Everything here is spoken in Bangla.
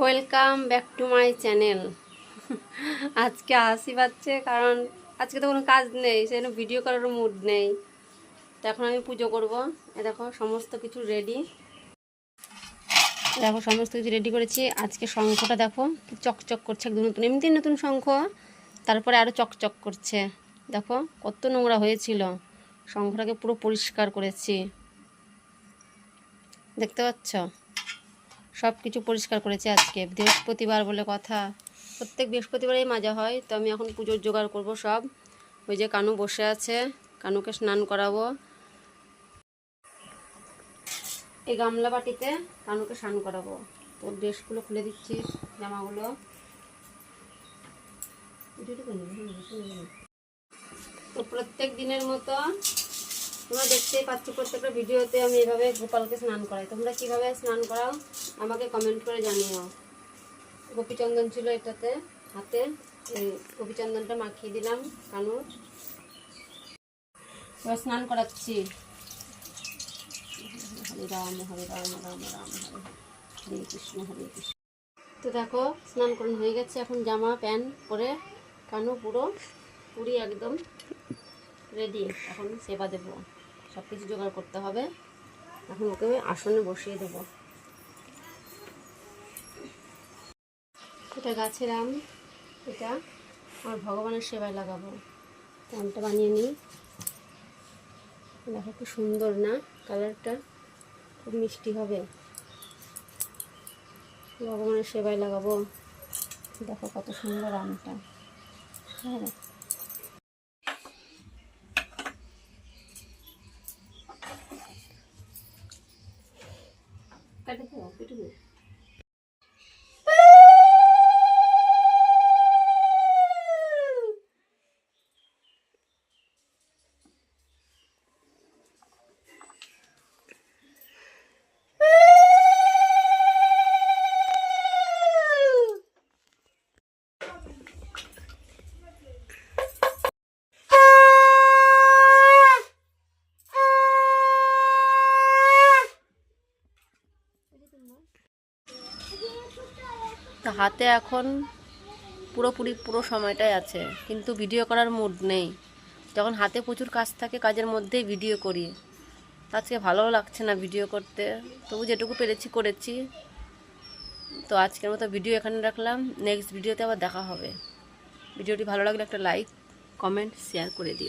Welcome back to my channel আজকে হাসি পাচ্ছে কারণ আজকে তো কোনো কাজ নেই, সেজন্য ভিডিও করার মুড নেই। তো এখন আমি পুজো করব। দেখো, সমস্ত কিছু রেডি দেখো, সমস্ত কিছু রেডি করেছি। আজকে শঙ্খটা দেখো চকচক করছে, একদম নতুন। এমনি নতুন শঙ্খ, তারপরে আরও চকচক করছে। দেখো, কত নোংরা হয়েছিল। শঙ্খটাকে পুরো পরিষ্কার করেছি। দেখতে পাচ্ছ? সব কিছু পরিষ্কার করেছে আজকে। বৃহস্পতিবার বলে কথা। প্রত্যেক বৃহস্পতিবারেই মাজা হয়, তো আমি এখন পুজোর জোগাড় করব সব। ওই যে কানু বসে আছে, কানুকে স্নান করাবো। এই গামলা বাটিতে কানুকে স্নান করাবো। তো ড্রেসগুলো খুলে দিচ্ছি, জামাগুলো। প্রত্যেক দিনের মতো তোমরা দেখতেই পাচ্ছ, প্রত্যেকটা ভিডিওতে আমি এভাবে গোপালকে স্নান করাই। তোমরা কীভাবে স্নান করাও, আমাকে কমেন্ট করে জানিও। গোপীচন্দন ছিল এটাতে, হাতে, এই গোপীচন্দনটা মাখিয়ে দিলাম, কানুর। এবার স্নান করাচ্ছি। হরে রাম হরে রাম রাম রাম হরে হরে কৃষ্ণ হরে কৃষ্ণ। তো দেখো, স্নান করুন হয়ে গেছে এখন জামা, প্যান্ট পরে কানু পুরো, পুরি একদম রেডি এখন সেবা দেব। সব কিছু জোগাড় করতে হবে। এখন ওকে আমি আসনে বসিয়ে দেব। এটা গাছের আম, এটা আমার ভগবানের সেবায় লাগাবো। আমটা বানিয়ে নিই। দেখো খুব সুন্দর না, কালারটা খুব মিষ্টি হবে। ভগবানের সেবায় লাগাবো। দেখো কত সুন্দর আমটা। হ্যাঁ। কেটে দাও কেটে হাতে এখন পুরোপুরি পুরো সময়টাই আছে, কিন্তু ভিডিও করার মুড নেই। যখন হাতে প্রচুর কাজ থাকে, কাজের মধ্যেই ভিডিও করি। আজকে ভালোও লাগছে না ভিডিও করতে। তবু যেটুকু পেরেছি, করেছি। তো আজকের মতো ভিডিও এখানে রাখলাম। নেক্সট ভিডিওতে আবার দেখা হবে। ভিডিওটি ভালো লাগলে একটা লাইক কমেন্ট শেয়ার করে দিও।